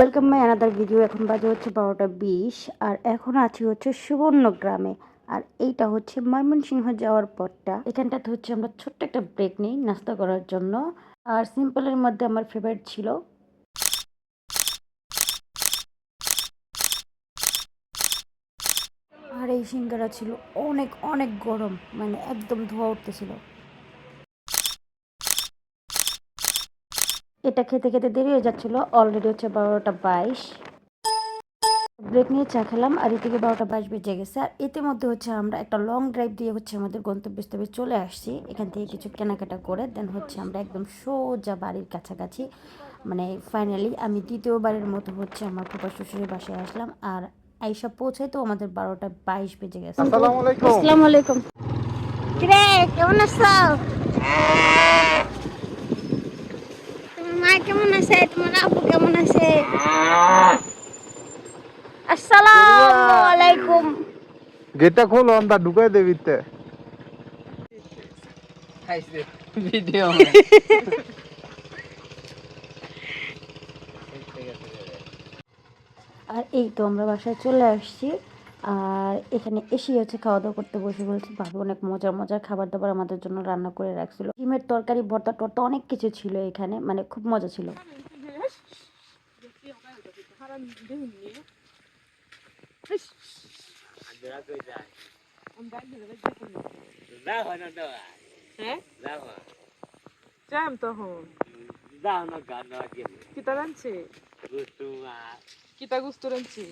Another video এখন বাজে হচ্ছে বারোটা বিশ, আর এখন আছি হচ্ছে সুবর্ণ গ্রামে, আর এইটা হচ্ছে ময়মনসিংহ যাওয়ার পথটা। এখানটাতে হচ্ছে আমরা ছোট্ট একটা ব্রেক নিই, নাস্তা করার জন্য, আর সিম্পলের মধ্যে আমার ফেভারিট ছিল। আর এই সিঙ্গারা ছিল অনেক অনেক গরম মানে একদম ধোয়া উঠতেছিল। এটা খেতে খেতে দেরি হয়ে যাচ্ছিল। অলরেডি হচ্ছে বারোটা বাইশ। ব্রেক নিয়ে চা খেলাম আর এদিকে বারোটা বাইশ বেজে গেছে। আর এতে মধ্যে হচ্ছে আমরা একটা লং ড্রাইভ দিয়ে হচ্ছে আমাদের গন্তব্যস্থলে চলে আসছি। এখান থেকে কিছু কেনাকাটা করে দেন হচ্ছে আমরা একদম সোজা বাড়ির কাছাকাছি। মানে ফাইনালি আমি দ্বিতীয়বারের মতো হচ্ছে আমার ফুপা শ্বশুরের বাসায় আসলাম আর আইসা পৌঁছে তো আমাদের বারোটা বাইশ বেজে গেছে। আসসালামু আলাইকুম। আসসালামু আলাইকুম। কিরে কেমন আছো? মা কেমন আছে? তোমার আপু কেমন আছে? আসসালামু আলাইকুম গেটটা খোলো আমরা ঢুকাই দেবিতে ভিডিও আর এই তো আমরা বাসায় চলে আসছি। আর এখানে এসে হচ্ছে খাওয়া দাওয়া করতে বসে বলছি ভাবি অনেক মজার মজার খাবার দাবার আমাদের জন্য রান্না করে রাখছিল ডিমের তরকারি ভর্তা টর্তা অনেক কিছু ছিল এখানে মানে খুব মজা ছিল রানছে কিতা গুস্ত রানছে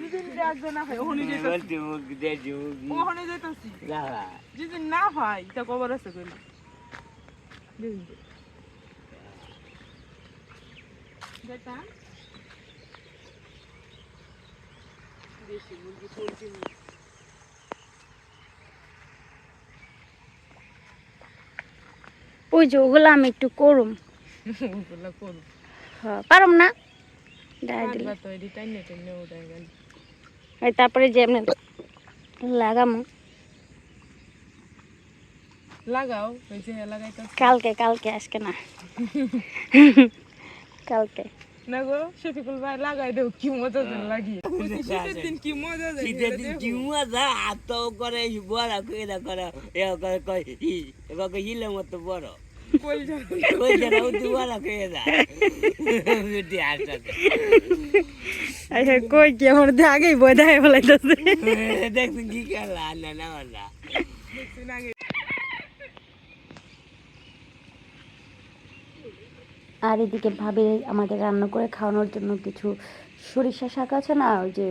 যেদিন ডাকবে না হয় ওখানে যেতেছি ওখানে যেতেছি যেদিন না হয় তা কবর আছে দেশি মুরগি পোলট্রি মুরগি ওই যে ওগুলো আমি একটু করুম। হ্যাঁ, না? তারপরে যে এমনি লাগামু লাগাও ওই যে লাগাইতে কালকে কালকে আজকে না। কালকে। না গো শফিকুল ভাই লাগাই দেও কি মজা লাগিয়ে শীতের দিন কি মজা যায় শীতের দিন কি মজা হাত করে বড় করে এ করে কই হিলে মতো বড়। আচ্ছা আর এদিকে ভাবে আমাদের রান্না করে খাওয়ানোর জন্য কিছু সরিষা শাক আছে না ওই যে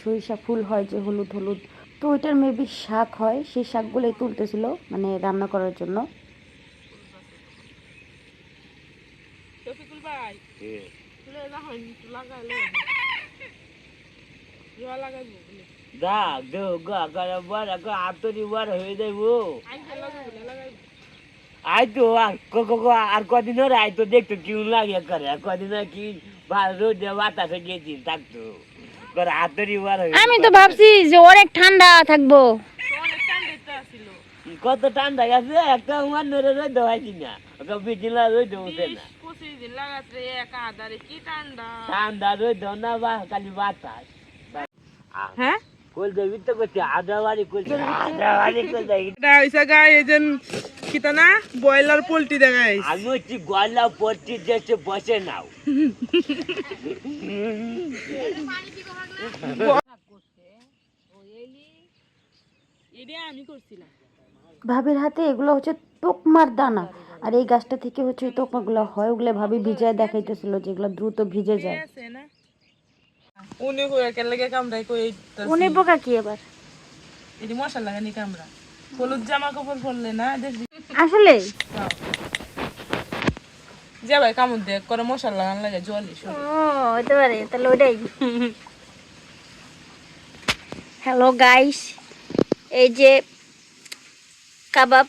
সরিষা ফুল হয় যে হলুদ হলুদ তো ওইটার মেবি শাক হয় সেই শাকগুলোই তুলতেছিল মানে রান্না করার জন্য শফিকুল ভাই আতরি হয়ে যাইবো। আই তো আর কো কো কো আর কদিন ধরে আই তো দেখতো কিউ লাগে করে কদিন কি রোদে বাতাসে গেছি থাকতো আতরি আমি তো ভাবছি যে অনেক ঠান্ডা থাকব। কত ঠান্ডা গেছে একটা আমার নরে রোদ হয়েছি না। ওকে বিচিলা রোদ উঠে না। পঁচিশ দিন লাগাতে এক আধারে কি ঠান্ডা ঠান্ডা রোদ না বা খালি বাতাস হ্যাঁ কোল দেবি তো করছে আধা বাড়ি কোল আধা বাড়ি এটা হইছে গায়ে এজন কিতা না ব্রয়লার পোল্ট্রি দেখাই আমি হচ্ছি গলা পড়ছি দেশে বসে নাও এটা ভাবির হাতে এগুলো হচ্ছে তোকমার দানা। আর এই গাছটা থেকে হচ্ছে ওই তোকমাগুলো হয় ওগুলো ভাবি ভিজায় দেখাইতেছিল যেগুলো দ্রুত ভিজে যায়। উনি কই কেন লাগে কামড়াই কই উনি পোকা কি এবার? এটি মশলা লাগানি কামড়া। হলুদ জামা কাপড় পরলে না দেখবি। আসলে? যে ভাই কামড় দেখ করে লাগান লাগে জলই ও হতে পারে তাহলে ওইটাই। হ্যালো গাইস এই যে কাবাব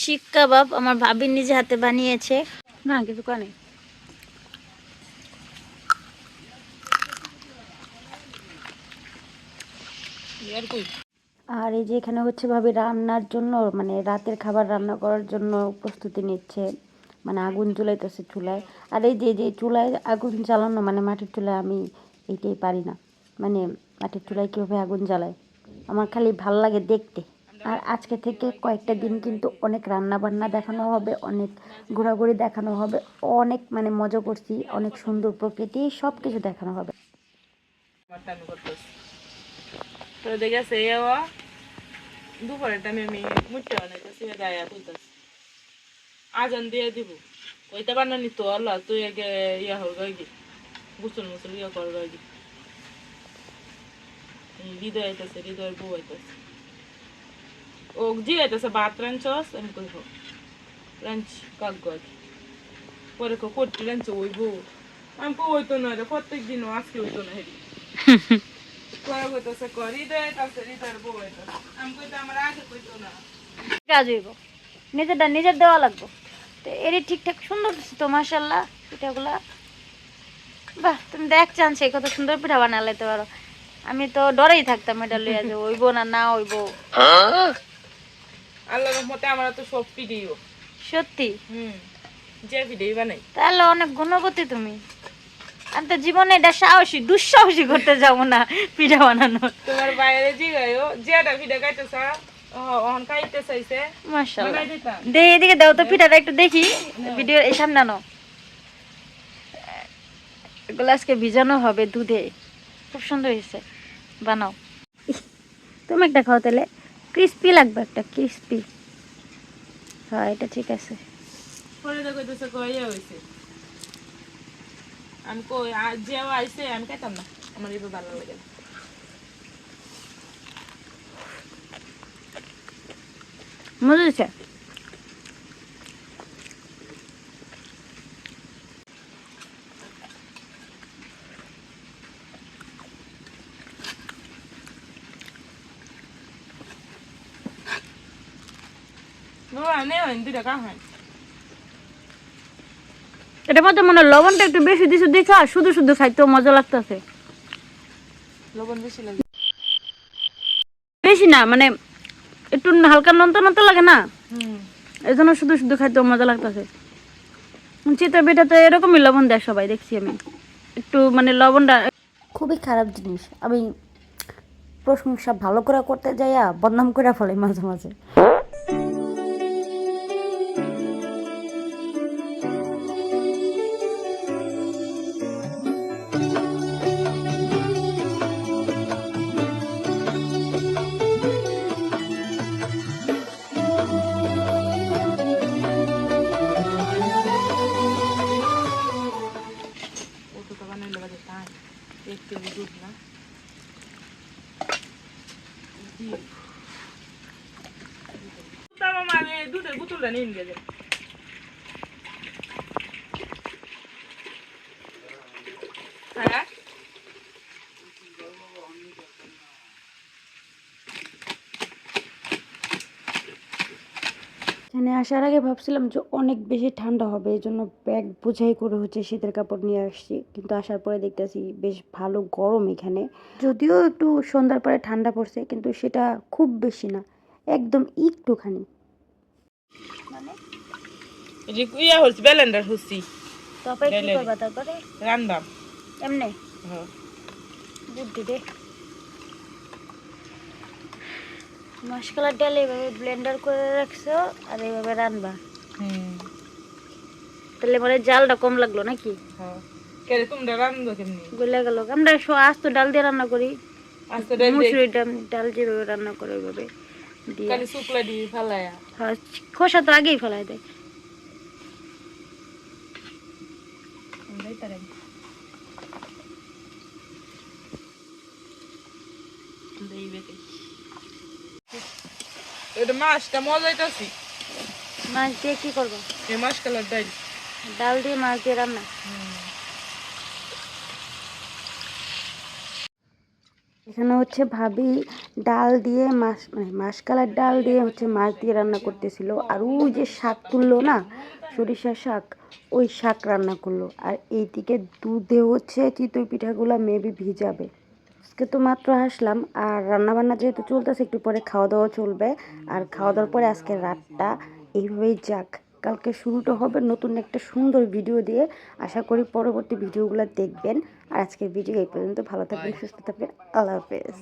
শিক কাবাব আমার ভাবি নিজে হাতে বানিয়েছে। না কিছু কানে আর এই যে এখানে হচ্ছে ভাবি রান্নার জন্য মানে রাতের খাবার রান্না করার জন্য প্রস্তুতি নিচ্ছে। মানে আগুন জ্বলাইতেছে চুলায়। আর এই যে যে চুলায় আগুন জ্বালানো মানে মাটির চুলায় আমি এইটাই পারি না। মানে মাটির চুলায় কীভাবে আগুন জ্বালায়? আমার খালি ভালো লাগে দেখতে। আর আজকে থেকে কয়েকটা দিন কিন্তু অনেক রান্না বান্না দেখানো হবে, অনেক ঘোরাঘুরি দেখানো হবে, অনেক মানে মজা করছি, অনেক সুন্দর প্রকৃতি সব কিছু দেখানো হবে। আজান দিয়ে ইয়া গুসল মুসল ইয়া হৃদয় হৃদয়ের বউ ও জি আইতেছে ভাত রাঞ্চস আমি কই হোক রাঞ্চ কাক গজ পরে কো করতে রাঞ্চ ওই বউ আমি কো ওইতো না রে প্রত্যেক দিন আজকে ওইতো না হেরি কয় হইতেছে কর হৃদয় আইতেছে হৃদয়ের বউ আইতেছে আমি কইতে আমার আগে কইতো না কাজ হইব নিজেরটা নিজের দেওয়া লাগবো তো এরই ঠিকঠাক সুন্দর দিচ্ছে তো মাসাল্লাহ পিঠাগুলা বাহ তুমি দেখ চান্স কত সুন্দর পিঠা বানালাইতে পারো আমি তো ডরেই থাকতাম এটা লইয়া যে হইব না না হইব আল্লাহর রহমতে আমার তো সব পিডিও সত্যি? হুম যে ভিডিও বানাই। তাহলে অনেক গুণগতি তুমি। আমি তো জীবনে এটা সাহসী দুঃসাহসী করতে যাব না পিঠা বানানো তোমার বাইরে জিগায়ও যেটা ভিডিও খাইতেছ এদিকে দাও তো পিঠাটা একটু দেখি। ভিডিও এই সামনে আনো। এগুলো আজকে ভিজানো হবে দুধে। খুব সুন্দর হয়েছে। বানাও। তুমি একটা খাও তাহলে। ক্রিস্পি লাগবে একটা ক্রিস্পি। হ্যাঁ এটা ঠিক আছে। পরে তো কইতেছে কইয়া হইছে। আমি কই আর যেও আইছে আমি খাইতাম না। আমার এবার ভালো লাগে না। মজা হয়েছে এটার মধ্যে মনে লবণটা একটু বেশি দিছো শুধু শুধু মজা লাগতেছে। বেশি না মানে একটু হালকা লাগে না? এই জন্য শুধু শুধু মজা লাগতেছে। পিঠাতে এরকমই লবণ দেয় সবাই, দেখছি আমি। একটু মানে লবণটা খুবই খারাপ জিনিস। আমি প্রশংসা ভালো করে করতে যাইয়া বদনাম করে ফেলে মাঝে মাঝে। এখানে আসার আগে ভাবছিলাম যে অনেক বেশি ঠান্ডা হবে, এই জন্য ব্যাগ বোঝাই করে হচ্ছে শীতের কাপড় নিয়ে আসছি। কিন্তু আসার পরে দেখতেছি বেশ ভালো গরম এখানে। যদিও একটু সন্ধ্যার পরে ঠান্ডা পড়ছে, কিন্তু সেটা খুব বেশি না, একদম একটুখানি। যে ইয়া হচ্ছে ব্যালেন্ডার হচ্ছি। তারপরে কি করবা তারপরে? রান্দাম। এমনি? হ্যাঁ। বুদ্ধি দে। মশলার ডাল এইভাবে ব্লেন্ডার করে রাখছো আর এইভাবে রান্না হুম। তাহলে মানে জালটা কম লাগল নাকি? হ্যাঁ। কেরে তোমরা রান্ধো কেমনি? গলে গেল। আমরা আস্ত ডাল দিয়ে রান্না করি। আস্তে ডাল মুসুরি ডাল ডাল যেভাবে রান্না করে ওইভাবে। দিয়ে। খালি শুকলা দিয়ে ফালায়া। হ্যাঁ, খোসা তো আগেই ফেলাই দেয়। এটা মাছটা মাছ দিয়ে কি করব? এই মাছ কালার ডাল। ডাল দিয়ে মাছ দিয়ে রান্না। এখানে হচ্ছে ভাবি ডাল দিয়ে মাছ মানে মাসকালার ডাল দিয়ে হচ্ছে মাছ দিয়ে রান্না করতেছিল। আর ওই যে শাক তুললো না সরিষা শাক, ওই শাক রান্না করল। আর এইদিকে দুধে হচ্ছে চিতই পিঠাগুলো মেবি ভিজাবে। আজকে তো মাত্র আসলাম, আর রান্না বান্না যেহেতু চলতেছে, একটু পরে খাওয়া দাওয়া চলবে। আর খাওয়া দাওয়ার পরে আজকে রাতটা এইভাবেই যাক। কালকে শুরুটা হবে নতুন একটা সুন্দর ভিডিও দিয়ে। আশা করি পরবর্তী ভিডিওগুলো দেখবেন। আর আজকের ভিডিও এই পর্যন্ত। ভালো থাকবেন সুস্থ থাকবেন। আল্লাহ হাফেজ।